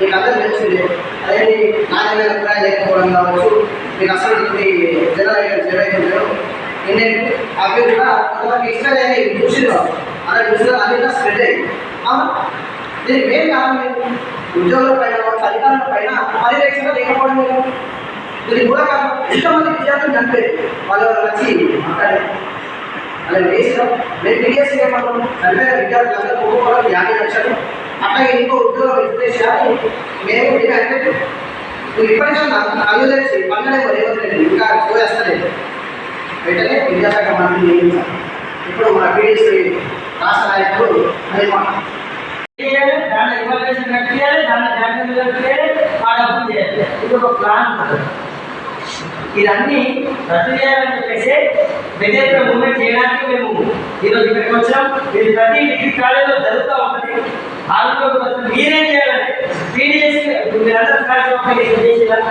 మీకు అందరూ తెలిసిందే. అదే నాణ్యమైన అభిప్రాయం లేకపోవడం కావచ్చు మీకు అసలు జనరల్ జనరేషన్ ఏంటంటే అవి కూడా కొంతమంది ఇష్టం లేని చూసిరు అలా చూసిన అన్ని స్ప్రెడ్ అయ్యి అవును? దీనికి మెయిన్ కారణం ఉద్యోగుల పైన కావచ్చు అధికారుల పైన పర్యవేక్షణ లేకపోవడం లేదు. దీనికి కూడా కారణం ఎంతమంది విద్యార్థులు చంపే వాళ్ళు వచ్చి మాట్లాడారు. అలా వేసిన మేము పిడిఎస్ ఏమన్నాం చనిపోయిన విద్యార్థులందరూ ఒక్కొక్కరు యాభై లక్షలు అట్లాగే ఇంకో ఉద్యోగం ఇచ్చేసి మేము మీరు అంటే నువ్వు ఇప్పటికన్నా కళ్ళు తెచ్చి పన్నెండు రేవంత్ ఇంకా పోయేస్తలేదు వెంటనే విద్యాశాఖ మంత్రి నియమించాలి ఇప్పుడు మన పీడిఎస్ రాష్ట్ర నాయకుడు నిర్మాణ చేయాలి దాన్ని కట్టియాలి కట్టియాలి ఆ డబ్బులు చేయాలి. ఇది ఒక ప్లాన్ ఇదన్నీ రద్దు చేయాలని చెప్పేసి బెజెట్ మూమెంట్ చేయడానికి మేము ఈరోజు ఇక్కడికి వచ్చాం. ఇది ప్రతి డిగ్రీ కాలేజీలో జరుగుతూ ఉంటుంది. ఆ మీరందరూ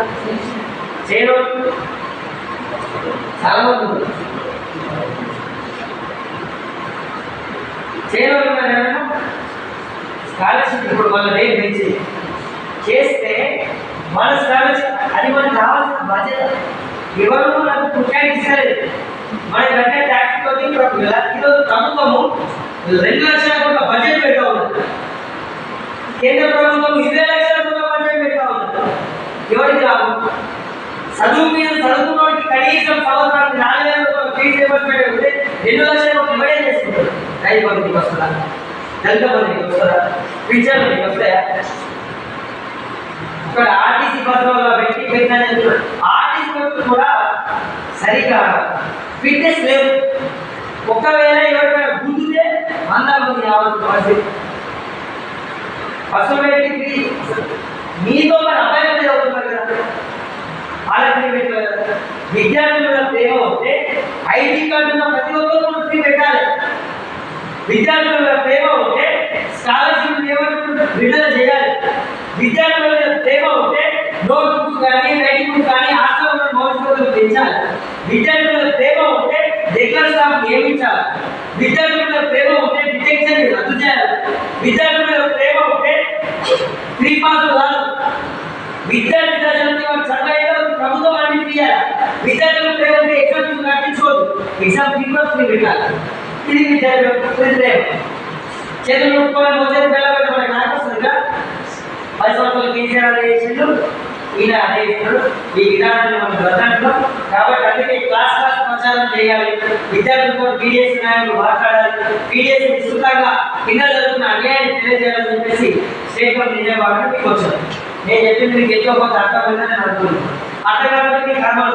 చేయడం చాలా మంది చేయడం స్కాలర్షిప్ ఇప్పుడు వాళ్ళ రేట్ పెంచి చేస్తే మన స్కాలర్షిప్ అది మనకు కావాల్సిన బాధ్యత. ఎవరు నాకు పుట్టానికి ఇస్తారు మన కంటే ట్యాక్స్ తోటి ఈరోజు ప్రభుత్వము రెండు లక్షల కోట్ల బడ్జెట్ పెడతా ఉన్నది కేంద్ర ప్రభుత్వం ఇదే లక్షల కోట్ల బడ్జెట్ పెడతా ఉన్నది ఎవరికి రాదు చదువు మీద చదువుకున్నవాడికి కనీసం సంవత్సరానికి నాలుగు వేల రూపాయలు ఫీజు రియంబర్స్మెంట్ ఉంటే రెండు లక్షల రూపాయలు ఇవ్వడే చేసుకుంటారు రైతు బంధుకి వస్తుందా దళిత బంధుకి వస్తుందా పింఛన్ బంధుకి వస్తాయా ఇక్కడ ఆర్టీసీ బస్సులో పెట్టి పెట్టిన ఆర్టీసీ బస్సు కూడా సరిగా ఫిట్నెస్ లేవు. ఒకవేళ ఎవరికైనా గుద్దితే వంద మంది రావాల్సిన పరిస్థితి బస్సు పెట్టి మీతో మరి అబ్బాయి మీద అవుతున్నారు కదా. వాళ్ళకి పెట్టారు విద్యార్థుల ప్రేమ వస్తే ఐటీ కార్డు ఉన్న ప్రతి ఒక్కరు ఫ్రీ పెట్టాలి. విద్యార్థుల మీద ప్రేమ ఉంటే స్కాలర్షిప్ విడుదల చేయాలి. విద్యార్థుల మీద ప్రేమ ఉంటే నోట్ బుక్స్ కానీ రైటింగ్ బుక్స్ కానీ హాస్టల్ భవిష్యత్తులు పెంచాలి. విద్యార్థుల మీద ప్రేమ ఉంటే దగ్గర స్టాఫ్ నియమించాలి. విద్యార్థుల మీద ప్రేమ ఉంటే డిటెక్షన్ రద్దు చేయాలి విద్యార్థుల ప్రేమ ఉంటే ఫ్రీ పాస్ కాదు విద్యార్థి దశ నుంచి వారు చదివేదో ప్రభుత్వం అన్ని తీయాలి. విద్యార్థులు ప్రేమ ఎగ్జామ్స్ కట్టించుకోదు ఎగ్జామ్ ఫీజు ఫ్రీ పెట్టాలి. ఇది విద్యార్థులకు చేతులు నొప్పుకోవడం పోతే పిల్లలు మనకి నాకు పది సంవత్సరాలు కేసీఆర్ చేసిండు? ఈయన అదే చేస్తున్నాడు. ఈ విధానాన్ని మనం వద్దంటున్నాం కాబట్టి అందుకే క్లాస్ క్లాస్ ప్రచారం చేయాలి. విద్యార్థులతో నాయకులు మాట్లాడాలి. విస్తృతంగా కింద జరుగుతున్న అన్యాయాన్ని తెలియజేయాలని చెప్పేసి స్టేట్ విజయవాడ మీకు వచ్చారు నేను చెప్పింది మీకు ఎక్కువ అర్థం అర్థమైందని నేను అనుకుంటున్నాను అర్థం కాబట్టి మీకు కర్మలు